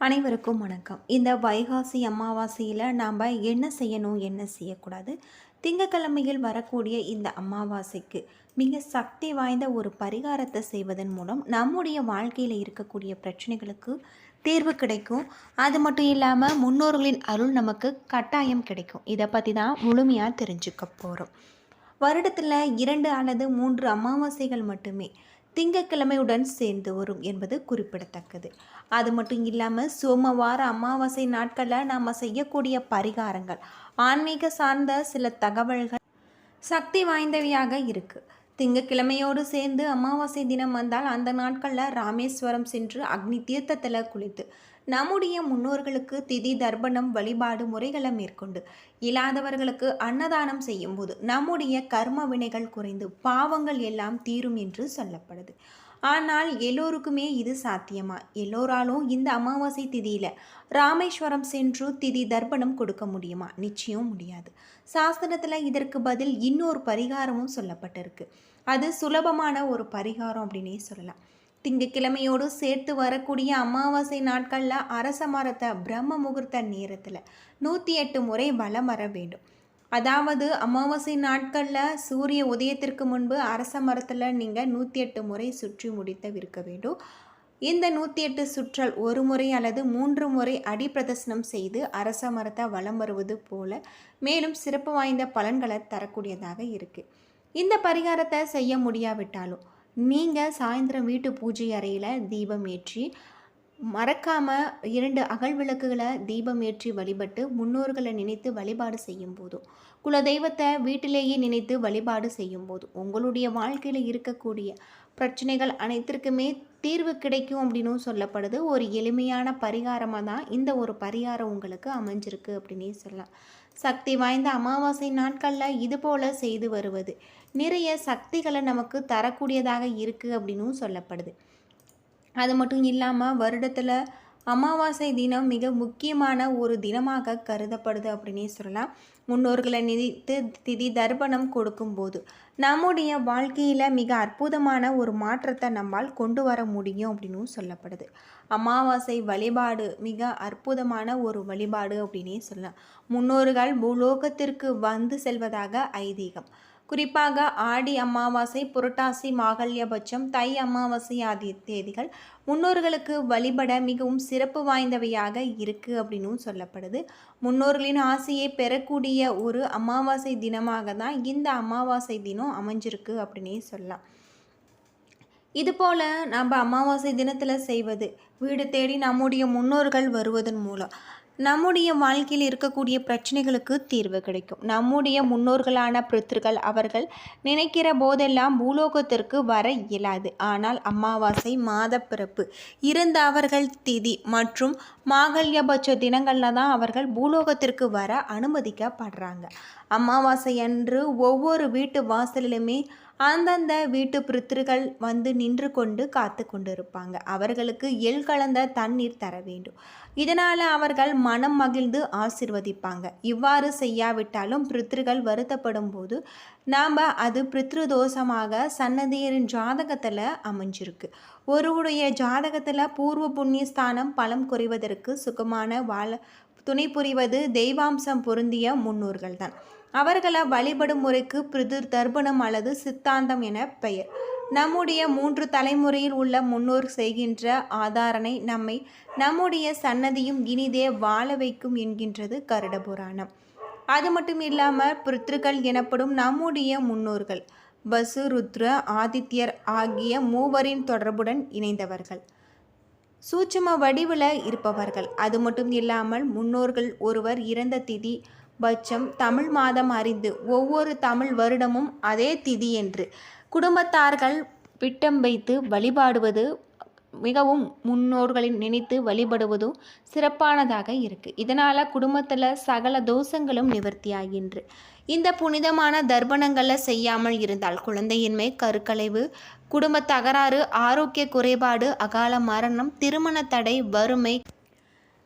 அனைவருக்கும் வணக்கம். இந்த வைகாசி அமாவாசையில் நாம் என்ன செய்யணும் என்ன செய்யக்கூடாது? திங்கக்கிழமையில் வரக்கூடிய இந்த அமாவாசைக்கு மிக சக்தி வாய்ந்த ஒரு பரிகாரத்தை செய்வதன் மூலம் நம்முடைய வாழ்க்கையில் இருக்கக்கூடிய பிரச்சனைகளுக்கு தீர்வு கிடைக்கும். அது மட்டும் இல்லாமல் முன்னோர்களின் அருள் நமக்கு கட்டாயம் கிடைக்கும். இதை பற்றி தான் முழுமையாக தெரிஞ்சுக்க போகிறோம் வருடத்தில் இரண்டு அல்லது மூன்று அமாவாசைகள் மட்டுமே திங்கட்கிழமையுடன் சேர்ந்து வரும் என்பது குறிப்பிடத்தக்கது. அது மட்டும் இல்லாமல் சோமவார அமாவாசை நாட்களில் நாம் செய்யக்கூடிய பரிகாரங்கள் ஆன்மீக சார்ந்த சில தகவல்கள் சக்தி வாய்ந்தவையாக இருக்குது திங்கக்கிழமையோடு சேர்ந்து அமாவாசை தினம் வந்தால் அந்த நாட்களில் ராமேஸ்வரம் சென்று அக்னி தீர்த்தத்தில் குளித்து நம்முடைய முன்னோர்களுக்கு திதி தர்ப்பணம் வழிபாடு முறைகளை மேற்கொண்டு இல்லாதவர்களுக்கு அன்னதானம் செய்யும்போது நம்முடைய கர்ம வினைகள் குறைந்து பாவங்கள் எல்லாம் தீரும் என்று சொல்லப்படுது. ஆனால் எல்லோருக்குமே இது சாத்தியமா? எல்லோராலும் இந்த அமாவாசை திதியில் ராமேஸ்வரம் சென்று திதி தர்ப்பணம் கொடுக்க முடியுமா? நிச்சயம் முடியாது. சாஸ்திரத்தில் இதற்கு பதில் இன்னொரு பரிகாரமும் சொல்லப்பட்டிருக்கு. அது சுலபமான ஒரு பரிகாரம் அப்படின்னே சொல்லலாம். திங்கக்கிழமையோடு சேர்த்து வரக்கூடிய அமாவாசை நாட்களில் அரச மரத்தை பிரம்ம முகூர்த்த நேரத்தில் நூற்றி எட்டு முறை வலம் வர வேண்டும். அதாவது அமாவாசை நாட்களில் சூரிய உதயத்திற்கு முன்பு அரச மரத்தில் நீங்கள் நூற்றி எட்டு முறை சுற்றி முடித்து விற்க வேண்டும். இந்த நூற்றி எட்டு சுற்றல் ஒரு முறை அல்லது மூன்று முறை அடிப்பிரதர்சனம் செய்து அரச மரத்தை வலம் வருவது போல மேலும் சிறப்பு வாய்ந்த பலன்களை தரக்கூடியதாக இருக்குது இந்த பரிகாரத்தை செய்ய முடியாவிட்டாலும் நீங்கள் சாயந்தரம் வீட்டு பூஜை அறையில் தீபம் ஏற்றி மறக்காமல் இரண்டு அகல் விளக்குகளை தீபம் ஏற்றி வழிபட்டு முன்னோர்களை நினைத்து வழிபாடு செய்யும் போதும் குலதெய்வத்தை வீட்டிலேயே நினைத்து வழிபாடு செய்யும் போதும் உங்களுடைய வாழ்க்கையில் இருக்கக்கூடிய பிரச்சனைகள் அனைத்திற்குமே தீர்வு கிடைக்கும் அப்படின்னும் சொல்லப்படுது. ஒரு எளிமையான பரிகாரமாக தான் இந்த ஒரு பரிகாரம் உங்களுக்கு அமைஞ்சிருக்கு அப்படின்னே சொல்லலாம். சக்தி வாய்ந்த அமாவாசை நாட்களில் இது போல் செய்து வருவது. நிறைய சக்திகளை நமக்கு தரக்கூடியதாக இருக்குது அப்படின்னும் சொல்லப்படுது. அது மட்டும் இல்லாமல் வருடத்தில் அமாவாசை தினம் மிக முக்கியமான ஒரு தினமாக கருதப்படுது அப்படின்னே சொல்லலாம். முன்னோர்களை நினைத்து திதி தர்ப்பணம் கொடுக்கும்போது நம்முடைய வாழ்க்கையில் மிக அற்புதமான ஒரு மாற்றத்தை நம்மால் கொண்டு வர முடியும் அப்படின்னும் சொல்லப்படுது. அமாவாசை வழிபாடு மிக அற்புதமான ஒரு வழிபாடு அப்படின்னே சொல்லலாம். முன்னோர்கள் பூலோகத்திற்கு வந்து செல்வதாக ஐதீகம். குறிப்பாக ஆடி அமாவாசை புரட்டாசி மாகல்யபட்சம் தை அமாவாசை ஆகிய தேதிகள் முன்னோர்களுக்கு வழிபட மிகவும் சிறப்பு வாய்ந்தவையாக இருக்குது அப்படின்னும் சொல்லப்படுது. முன்னோர்களின் ஆசையை பெறக்கூடிய ஒரு அமாவாசை தினமாக தான் இந்த அமாவாசை தினம் அமைஞ்சிருக்கு அப்படின்னே சொல்லலாம். இதுபோல் நம்ம அமாவாசை தினத்தில் செய்வது வீடு தேடி நம்முடைய முன்னோர்கள் வருவதன் மூலம். நம்முடைய வாழ்க்கையில் இருக்கக்கூடிய பிரச்சனைகளுக்கு தீர்வு கிடைக்கும். நம்முடைய முன்னோர்களான பித்திருக்கள் அவர்கள் நினைக்கிற போதெல்லாம் பூலோகத்திற்கு வர இயலாது. ஆனால் அமாவாசை மாத பிறப்பு இருந்த அவர்கள் திதி மற்றும் மாகல்யபட்ச தினங்களில் தான் அவர்கள் பூலோகத்திற்கு வர அனுமதிக்கப்படுறாங்க. அமாவாசை அன்று ஒவ்வொரு வீட்டு வாசலிலுமே அந்தந்த வீட்டு பித்திருக்கள் வந்து நின்று கொண்டு காத்து கொண்டிருப்பாங்க. அவர்களுக்கு எள் கலந்த தண்ணீர் தர வேண்டும். இதனால் அவர்கள் மனம் மகிழ்ந்து ஆசிர்வதிப்பாங்க. இவ்வாறு செய்யாவிட்டாலும் பித்திருக்கள் வருத்தப்படும் போது நாம் அது பிருத்ருதோஷமாக சன்னதியரின் ஜாதகத்தில் அமைஞ்சிருக்கு. ஒருவருடைய ஜாதகத்தில் பூர்வ புண்ணிய ஸ்தானம் பலம் குறைவதற்கு சுகமான வாழ துணை புரிவது தெய்வாம்சம் பொருந்திய முன்னோர்கள் தான் அவர்களை வழிபடும் முறைக்கு பிரிது தர்ப்பணம் அல்லது சித்தாந்தம் என பெயர். நம்முடைய மூன்று தலைமுறையில் உள்ள முன்னோர் செய்கின்ற ஆதாரனை நம்மை நம்முடைய சன்னதியும் இனிதே வாழ வைக்கும் என்கின்றது கருட புராணம் அது மட்டும் இல்லாமல் பிருத்ருக்கள் எனப்படும் நம்முடைய முன்னோர்கள் பசு ருத்ர ஆதித்யர் ஆகிய மூவரின் தொடர்புடன் இணைந்தவர்கள். சூட்சும வடிவில் இருப்பவர்கள். அது மட்டும் இல்லாமல் முன்னோர்கள் ஒருவர் இறந்த திதி பட்சம் தமிழ் மாதம் அறிந்து ஒவ்வொரு தமிழ் வருடமும் அதே திதி என்று குடும்பத்தார்கள் பிட்டம் வைத்து வழிபாடுவது மிகவும் முன்னோர்களின் நினைத்து வழிபடுவதும் சிறப்பானதாக இருக்குது இதனால் குடும்பத்தில் சகல தோஷங்களும் நிவர்த்தியாகின்று. இந்த புனிதமான தர்ப்பணங்களை செய்யாமல் இருந்தால் குழந்தையின்மை கருக்கலைவு குடும்ப தகராறு ஆரோக்கிய குறைபாடு அகால மரணம் திருமண தடை வறுமை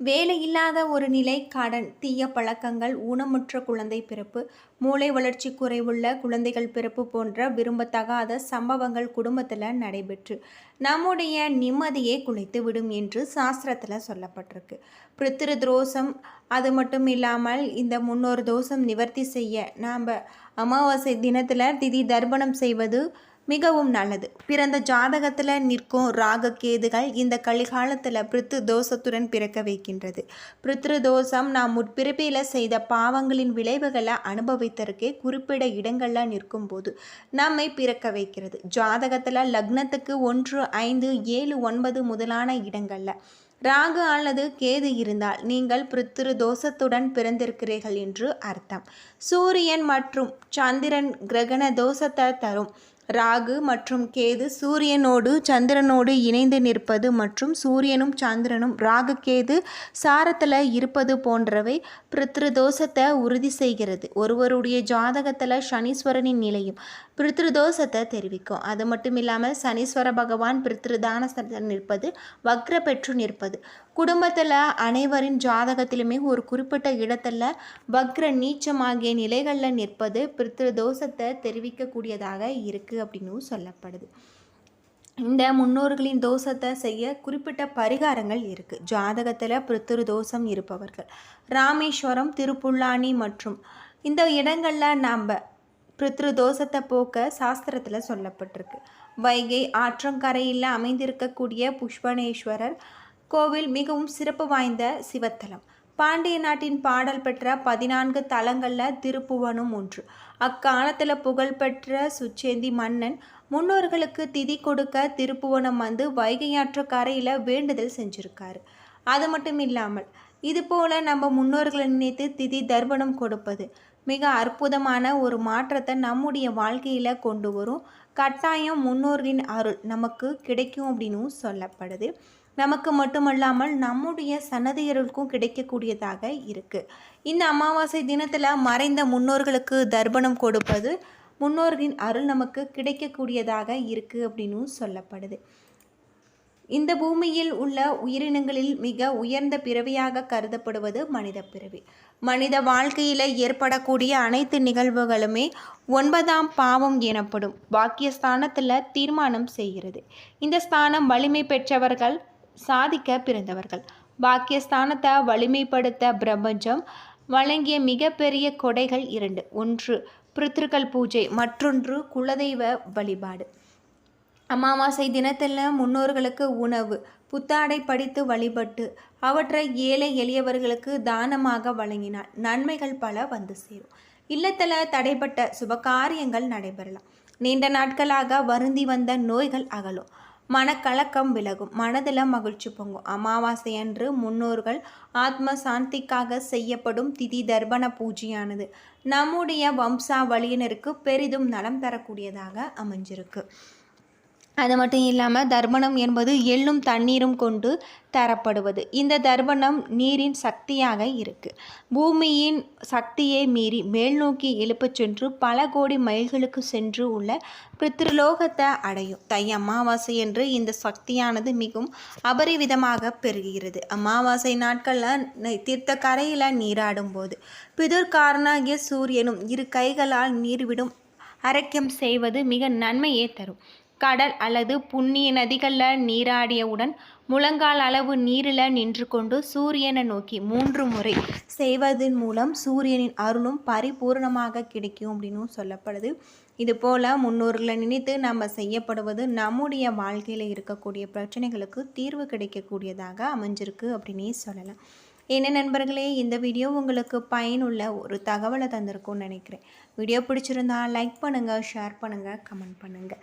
வேலையில்லாத ஒரு நிலை கடன் தீய பழக்கங்கள் ஊனமுற்ற குழந்தை பிறப்பு மூளை வளர்ச்சி குறைவுள்ள குழந்தைகள் பிறப்பு போன்ற விரும்பத்தகாத சம்பவங்கள் குடும்பத்தில் நடைபெற்று நம்முடைய நிம்மதியை குலைத்து விடும் என்று சாஸ்திரத்தில் சொல்லப்பட்டிருக்கு. பித்திரு தோஷம் அது மட்டும் இல்லாமல் இந்த முன்னோர் தோஷம் நிவர்த்தி செய்ய நாம் அமாவாசை தினத்தில் திதி தர்ப்பணம் செய்வது மிகவும் நல்லது. பிறந்த ஜாதகத்தில் நிற்கும் ராக கேதுகள் இந்த கலிகாலத்தில் பிருத்து தோஷத்துடன் பிறக்க வைக்கின்றது. பிருத்ரு தோஷம் நாம் முற்பிறப்பில் செய்த பாவங்களின் விளைவுகளை அனுபவித்ததற்கே குறிப்பிட இடங்களில் நிற்கும் போது நம்மை பிறக்க வைக்கிறது. ஜாதகத்தில் லக்னத்துக்கு ஒன்று ஐந்து ஏழு ஒன்பது முதலான இடங்களில் ராகு அல்லது கேது இருந்தால் நீங்கள் பிருத்திரு தோஷத்துடன் பிறந்திருக்கிறீர்கள் என்று அர்த்தம். சூரியன் மற்றும் சந்திரன் கிரகண தோஷத்தை தரும் ராகு மற்றும் கேது சூரியனோடு சந்திரனோடு இணைந்து நிற்பது மற்றும் சூரியனும் சந்திரனும் ராகு கேது சாரத்தில் இருப்பது போன்றவை பிருத்ருதோஷத்தை உறுதி செய்கிறது. ஒருவருடைய ஜாதகத்தில் சனீஸ்வரனின் நிலையும் பிருத்ருதோஷத்தை தெரிவிக்கும். அது மட்டும் இல்லாமல் சனீஸ்வர பகவான் பிருத்ருதான நிற்பது வக்ர பெற்று நிற்பது. குடும்பத்தில் அனைவரின் ஜாதகத்திலுமே ஒரு குறிப்பிட்ட இடத்துல வக்ர நீச்சமாகிய நிலைகளில் நிற்பது பிருத்ருதோஷத்தை தெரிவிக்கக்கூடியதாக இருக்குது அப்படின்னு சொல்லப்படுது. இந்த முன்னோர்களின் தோஷத்தை செய்ய குறிப்பிட்ட பரிகாரங்கள் இருக்குது ஜாதகத்தில் பிருத்திரு தோஷம் இருப்பவர்கள். ராமேஸ்வரம் திருப்புல்லானி மற்றும் இந்த இடங்களில் நாம் பிருத்ரு தோஷத்தை போக்க சாஸ்திரத்தில் சொல்லப்பட்டிருக்கு. வைகை ஆற்றங்கரையில் அமைந்திருக்கக்கூடிய புஷ்பனேஸ்வரர் கோவில் மிகவும் சிறப்பு வாய்ந்த சிவத்தலம். பாண்டிய நாட்டின் பாடல் பெற்ற பதினான்கு தலங்களில் திருப்புவனும் ஒன்று. அக்காலத்தில் புகழ்பெற்ற சுச்சேந்தி மன்னன் முன்னோர்களுக்கு திதி கொடுக்க திருப்புவனம் வந்து வைகையாற்று கரையில் வேண்டுதல் செஞ்சுருக்காரு. அது மட்டும் இல்லாமல் இது போல் நம்ம முன்னோர்களை நினைத்து திதி தர்ப்பணம் கொடுப்பது மிக அற்புதமான ஒரு மாற்றத்தை நம்முடைய வாழ்க்கையில் கொண்டு வரும். கட்டாயம் முன்னோர்களின் அருள் நமக்கு கிடைக்கும் அப்படின்னும் சொல்லப்படுது. நமக்கு மட்டுமல்லாமல் நம்முடைய சன்னதியர்களுக்கும் கிடைக்கக்கூடியதாக இருக்குது இந்த அமாவாசை தினத்தில் மறைந்த முன்னோர்களுக்கு தர்ப்பணம் கொடுப்பது முன்னோர்களின் அருள் நமக்கு கிடைக்கக்கூடியதாக இருக்குது அப்படின்னும் சொல்லப்படுது. இந்த பூமியில் உள்ள உயிரினங்களில் மிக உயர்ந்த பிறவியாக கருதப்படுவது மனித பிறவி. மனித வாழ்க்கையில் ஏற்படக்கூடிய அனைத்து நிகழ்வுகளுமே ஒன்பதாம் பாவம் எனப்படும். பாக்கியஸ்தானத்தில் தீர்மானம் செய்கிறது. இந்த ஸ்தானம் வலிமை பெற்றவர்கள் சாதிக்க பிறந்தவர்கள். பாக்கியஸ்தானத்தை வலிமைப்படுத்த பிரபஞ்சம் வழங்கிய மிகப்பெரிய கொடைகள் இரண்டு. ஒன்று பிருத்திருக்கள் பூஜை. மற்றொன்று குலதெய்வ வழிபாடு. அமாவாசை தினத்தில் முன்னோர்களுக்கு உணவு புத்தாடை படித்து வழிபட்டு அவற்றை ஏழை எளியவர்களுக்கு தானமாக வழங்கினால் நன்மைகள் பல வந்து சேரும். இல்லத்தில் தடைப்பட்ட சுபகாரியங்கள் நடைபெறலாம். நீண்ட நாட்களாக வருந்தி வந்த நோய்கள் அகலும். மனக்கலக்கம் விலகும். மனதில் மகிழ்ச்சி பொங்கும். அமாவாசை அன்று முன்னோர்கள் ஆத்ம சாந்திக்காக செய்யப்படும் திதி தர்ப்பண பூஜையானது நம்முடைய வம்சாவளியினருக்கு பெரிதும் நலம் தரக்கூடியதாக அமைஞ்சிருக்கு. அது மட்டும் இல்லாமல் தர்ப்பணம் என்பது எள்ளும் தண்ணீரும் கொண்டு தரப்படுவது. இந்த தர்ப்பணம் நீரின் சக்தியாக இருக்குது பூமியின் சக்தியை மீறி மேல் நோக்கி எழுப்பச் சென்று பல கோடி மைல்களுக்கு சென்று உள்ள பித்ருலோகத்தை அடையும். தை அமாவாசை என்று இந்த சக்தியானது மிகவும் அபரிவிதமாக பெறுகிறது அமாவாசை நாட்களில் தீர்த்த கரையில் நீராடும் போது பிதுர்காரனாகிய சூரியனும் இரு கைகளால் நீர்விடும் அரக்கியம் செய்வது மிக நன்மையே தரும். கடல் அல்லது புண்ணிய நதிகளில் நீராடியவுடன் முழங்கால் அளவு நீரில் நின்று கொண்டு சூரியனை நோக்கி மூன்று முறை செய்வதன் மூலம் சூரியனின் அருளும் பரிபூர்ணமாக கிடைக்கும் அப்படின்னு சொல்லப்படுது. இது போல் முன்னோர்களை நினைத்து நம்ம செய்யப்படுவது நம்முடைய வாழ்க்கையில் இருக்கக்கூடிய பிரச்சனைகளுக்கு தீர்வு கிடைக்கக்கூடியதாக அமைஞ்சிருக்கு அப்படின்னே சொல்லலாம். என்ன நண்பர்களே இந்த வீடியோ உங்களுக்கு பயனுள்ள ஒரு தகவலை தந்திருக்கும்னு நினைக்கிறேன். வீடியோ பிடிச்சிருந்தா லைக் பண்ணுங்கள் ஷேர் பண்ணுங்கள் கமெண்ட் பண்ணுங்கள்